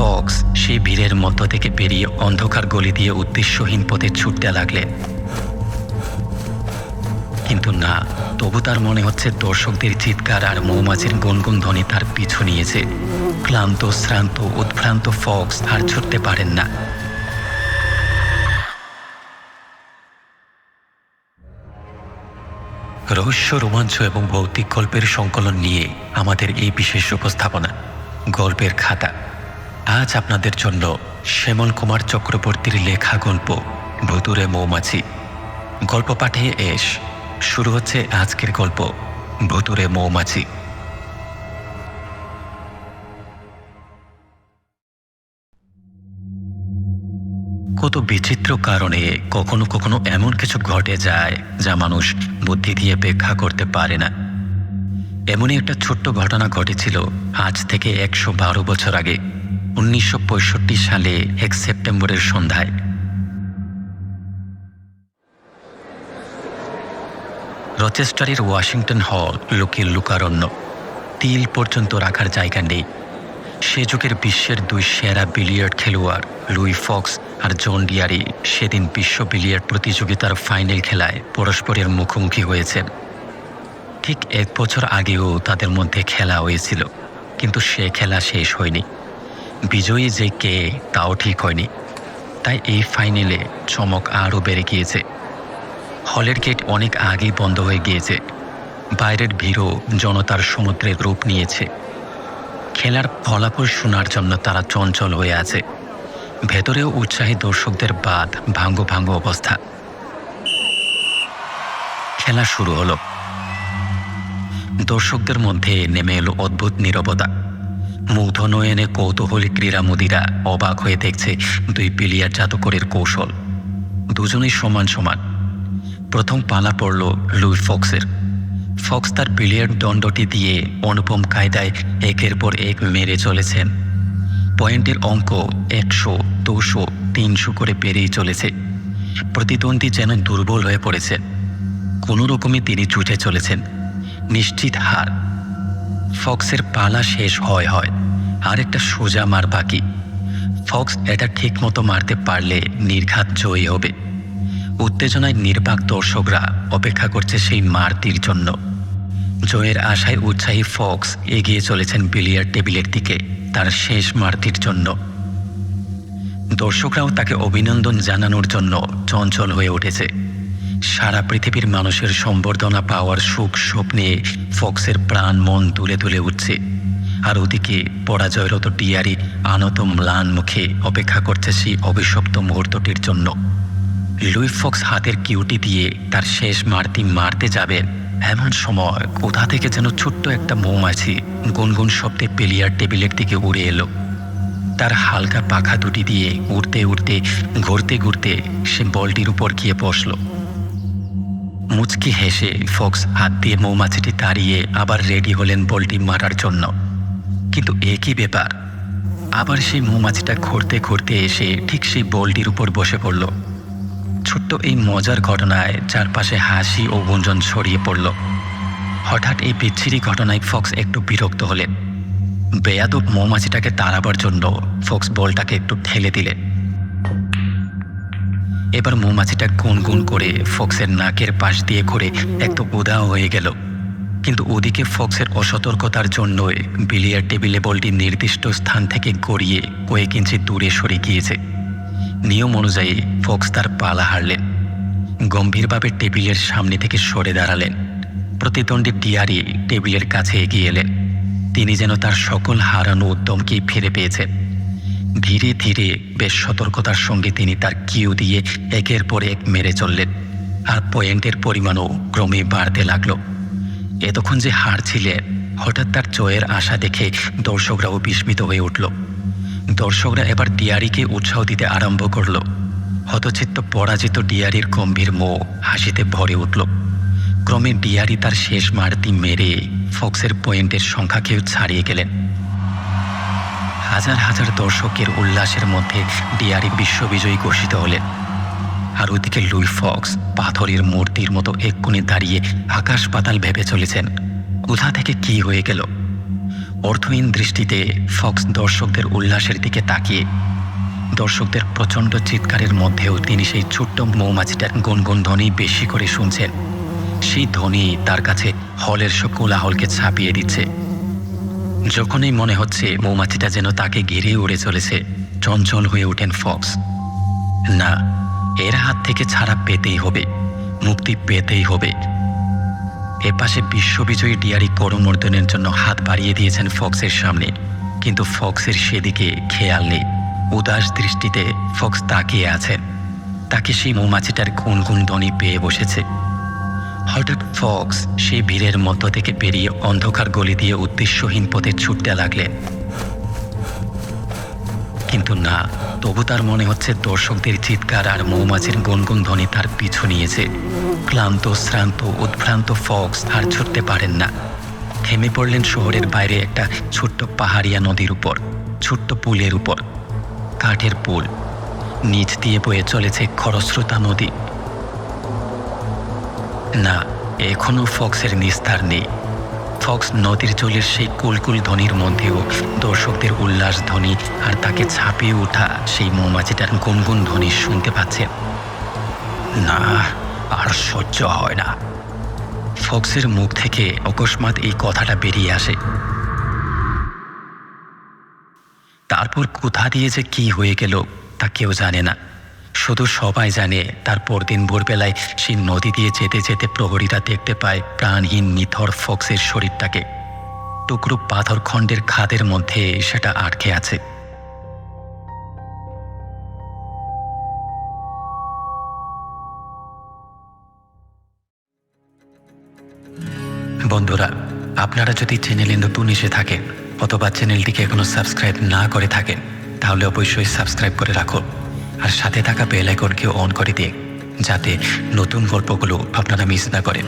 Fox সেই ভিড়ের মধ্য থেকে বেরিয়ে অন্ধকার গলি দিয়ে উদ্দেশ্যহীন পথে ছুটতে লাগলেন কিন্তু না, তবু তার মনে হচ্ছে দর্শকদের চিৎকার আর মৌমাছির গুনগুন ধ্বনি তার পিছু নিয়েছে। ক্লান্ত, শ্রান্ত, উদ্ভ্রান্ত ফক্স আর ছুটতে পারেন না। রহস্য, রোমাঞ্চ এবং ভৌতিক গল্পের সংকলন নিয়ে আমাদের এই বিশেষ উপস্থাপনা, গল্পের খাতা। আজ আপনাদের জন্য শ্যামল কুমার চক্রবর্তীর লেখা গল্প, ভুতুরে মৌমাছি। গল্প পাঠে এস, শুরু হচ্ছে আজকের গল্প, ভুতুরে মৌমাছি। কত বিচিত্র কারণে কখনো কখনো এমন কিছু ঘটে যায় যা মানুষ বুদ্ধি দিয়ে ব্যাখ্যা করতে পারে না। এমনই একটা ছোট্ট ঘটনা ঘটেছিল আজ থেকে একশো বারো বছর আগে। উনিশশো পঁয়ষট্টি সালে এক সেপ্টেম্বরের সন্ধ্যায়। রচেস্টারের ওয়াশিংটন হল লোকের লুকারণ্য। তিল পর্যন্ত রাখার জায়গা নেই। সে যুগের বিশ্বের দুই সেরা বিলিয়ার্ড খেলোয়াড় লুই ফক্স আর জন ডিয়ারি সেদিন বিশ্ব বিলিয়ার্ড প্রতিযোগিতার ফাইনাল খেলায় পরস্পরের মুখোমুখি হয়েছেন। ঠিক এক বছর আগেও তাদের মধ্যে খেলা হয়েছিল, কিন্তু সে খেলা শেষ হয়নি। বিজয়ী যে কে তাও ঠিক হয়নি। তাই এই ফাইনালে চমক আরও বেড়ে গিয়েছে। হলের গেট অনেক আগেই বন্ধ হয়ে গিয়েছে। বাইরের ভিড়ও জনতার সমুদ্রের রূপ নিয়েছে। খেলার ফলাফল শোনার জন্য তারা চঞ্চল হয়ে আছে। ভেতরেও উৎসাহী দর্শকদের বাদ ভাঙ্গ ভাঙ্গ অবস্থা। খেলা শুরু হলো। দর্শকদের মধ্যে নেমে এলো অদ্ভুত নীরবতা। মুগ্ধ নয়নে কৌতূহলী ক্রীড়ামোদীরা অবাক হয়ে দেখছে দুই পিলিয়ার জাদুকরের কৌশল। দুজনেই সমান সমান। প্রথম পালা পড়ল লুই ফক্সের। ফক্স তার বিলিয়ার্ড দণ্ডটি দিয়ে অনুপম কায়দায় একের পর এক মেরে চলেছেন। পয়েন্টের অঙ্ক একশো, দুশো, তিনশো করে পেরিয়ে চলেছে। প্রতিদ্বন্দ্বী যেন দুর্বল হয়ে পড়েছে কোনো রকমে তিনি ছুটে চলেছেন। নিশ্চিত হার। ফক্সের পালা শেষ হয় হয়। আর একটা সোজা মার বাকি। ফক্স এটা ঠিক মতো মারতে পারলে নির্ঘাত জয়ী হবে। উত্তেজনায় নির্বাক দর্শকরা অপেক্ষা করছে সেই মারটির জন্য। জয়ের আশায় উৎসাহী ফক্স এগিয়ে চলেছেন বিলিয়ার টেবিলের দিকে, তার শেষ মারটির জন্য। দর্শকরাও তাকে অভিনন্দন জানানোর জন্য চঞ্চল হয়ে উঠেছে। সারা পৃথিবীর মানুষের সম্বর্ধনা পাওয়ার সুখ স্বপ্নে ফক্সের প্রাণ মন তুলে তুলে উঠছে। আর ওদিকে পরাজয়রত ডিয়ারি আনত ম্লান মুখে অপেক্ষা করছে সেই অভিশপ্ত মুহূর্তটির জন্য। লুই ফক্স হাতের কিউটি দিয়ে তার শেষ মারতি মারতে যাবেন এমন সময় কোথা থেকে যেন ছোট্ট একটা মৌমাছি গুনগুন শব্দে পেলিয়ার টেবিলের দিকে উড়ে এলো। তার হালকা পাখা দুটি দিয়ে উড়তে উড়তে ঘুরতে ঘুরতে সে বলটির উপর গিয়ে বসল। মুচকি হেসে ফক্স হাত দিয়ে মৌমাছিটি তাড়িয়ে আবার রেডি হলেন বলটি মারার জন্য। কিন্তু একই ব্যাপার? আবার সেই মৌমাছিটা ঘুরতে ঘুরতে এসে ঠিক সেই বলটির উপর বসে পড়ল। ছোট্ট এই মজার ঘটনায় চারপাশে হাসি ও গুঞ্জন ছড়িয়ে পড়ল। হঠাৎ এই বিচ্ছিরি ঘটনায় ফক্স একটু বিরক্ত হলেন। বেয়াদব মৌমাছিটাকে তাড়াবার জন্য ফক্স বলটাকে একটু ঠেলে দিলেন। এবার মৌমাছিটা গুন গুনগুন করে ফক্সের নাকের পাশ দিয়ে ঘুরে একটু উদাও হয়ে গেল। কিন্তু ওদিকে ফক্সের অসতর্কতার জন্যই বিলিয়ার টেবিলে বলটি নির্দিষ্ট স্থান থেকে গড়িয়ে কয়েক ইঞ্চি দূরে সরে গিয়েছে। নিয়ম অনুযায়ী ফক্স তার পালা হারলেন। গম্ভীরভাবে টেবিলের সামনে থেকে সরে দাঁড়ালেন। প্রতিদ্বন্দ্বী ডিয়ারি টেবিলের কাছে এগিয়ে এলেন। তিনি যেন তার সকল হারানো উদ্যমকেই ফিরে পেয়েছেন। ধীরে ধীরে বেশ সতর্কতার সঙ্গে তিনি তার কিউ দিয়ে একের পর এক মেরে চললেন আর পয়েন্টের পরিমাণও ক্রমে বাড়তে লাগল। এতক্ষণ যে হারছিলেন হঠাৎ তার জয়ের আশা দেখে দর্শকরাও বিস্মিত হয়ে উঠল। দর্শকরা এবার ডিয়ারিকে উৎসাহ দিতে আরম্ভ করল। হতচিত্ত পরাজিত ডিয়ারির গম্ভীর মো হাসিতে ভরে উঠল। ক্রমে ডিয়ারি তার শেষ মারতি মেরে ফক্সের পয়েন্টের সংখ্যাকেও ছাড়িয়ে গেলেন। হাজার হাজার দর্শকের উল্লাসের মধ্যে ডিয়ারি বিশ্ববিজয়ী ঘোষিত হলেন। আর ওদিকে লুই ফক্স পাথরের মূর্তির মতো এক্ষুনি দাঁড়িয়ে আকাশ পাতাল ভেবে চলেছেন। কোথা থেকে কি হয়ে গেল? অর্থহীন দৃষ্টিতে ফক্স দর্শকদের উল্লাসের দিকে তাকিয়ে। দর্শকদের প্রচণ্ড চিৎকারের মধ্যেও তিনি সেই ছোট্ট মৌমাছিটার গুনগুন ধ্বনি বেশি করে শুনছেন। সেই ধ্বনি তার কাছে হলের সব কোলাহলকে ছাপিয়ে দিচ্ছে। যখনই মনে হচ্ছে মৌমাছিটা যেন তাকে ঘিরে উড়ে চলেছে, চঞ্চল হয়ে ওঠেন ফক্স। না, এর হাত থেকে ছাড়া পেতেই হবে, মুক্তি পেতেই হবে। এপাশে বিশ্ববিজয়ী ডিয়ারি করমর্দনের জন্য হাত বাড়িয়ে দিয়েছেন ফক্সের সামনে, কিন্তু ফক্সের সেদিকে খেয়াল নেই। উদাস দৃষ্টিতে ফক্স তাকিয়ে আছেন। তাকে সেই মৌমাছিটার গুনগুন ধ্বনি পেয়ে বসেছে। হঠাৎ ফক্স সেই ভিড়ের মধ্য থেকে বেরিয়ে অন্ধকার গলি দিয়ে উদ্দেশ্যহীন পথে ছুটতে লাগলেন কিন্তু না, তবু তার মনে হচ্ছে দর্শকদের চিৎকার আর মৌমাছির গুনগুন ধ্বনি তার পিছু নিয়েছে। ক্লান্ত, শ্রান্ত, উদ্ভ্রান্ত ফক্স আর ছুটতে পারেন না। থেমে পড়লেন শহরের বাইরে একটা ছোট্ট পাহাড়িয়া নদীর উপর, ছোট্ট পুলের উপর। কাঠের পুল, নিচ দিয়ে বয়ে চলেছে খরস্রোতা নদী। না এখনও ফক্সের নিস্তার নেই। ফক্স নদীর জলের সেই কুলকুল ধ্বনির মধ্যেও দর্শকদের উল্লাস ধ্বনি আর তাকে ছাপিয়ে ওঠা সেই মৌমাছিটার গুনগুন ধ্বনি শুনতে পাচ্ছেন না, আর সহ্য হয় না। ফক্সের মুখ থেকে অকস্মাৎ এই কথাটা বেরিয়ে আসে। তারপর কোথা দিয়ে যে কি হয়ে গেল তা কেউ জানে না। শুধু সবাই জানে তার পরদিন ভোরবেলায় সেই নদী দিয়ে যেতে যেতে প্রহরীরা দেখতে পায় প্রাণহীন নিথর ফক্সের শরীরটাকে। টুকরো পাথর খণ্ডের খাদের মধ্যে সেটা আটকে আছে। বন্ধুরা, আপনারা যদি চ্যানেলে নতুন এসে থাকেন অথবা চ্যানেলটিকে এখনও সাবস্ক্রাইব না করে থাকেন, তাহলে অবশ্যই সাবস্ক্রাইব করে রাখুন। আর সাথে থাকা বেল আইকনকে অন করে দিন যাতে নতুন গল্পগুলো আপনারা মিস না করেন।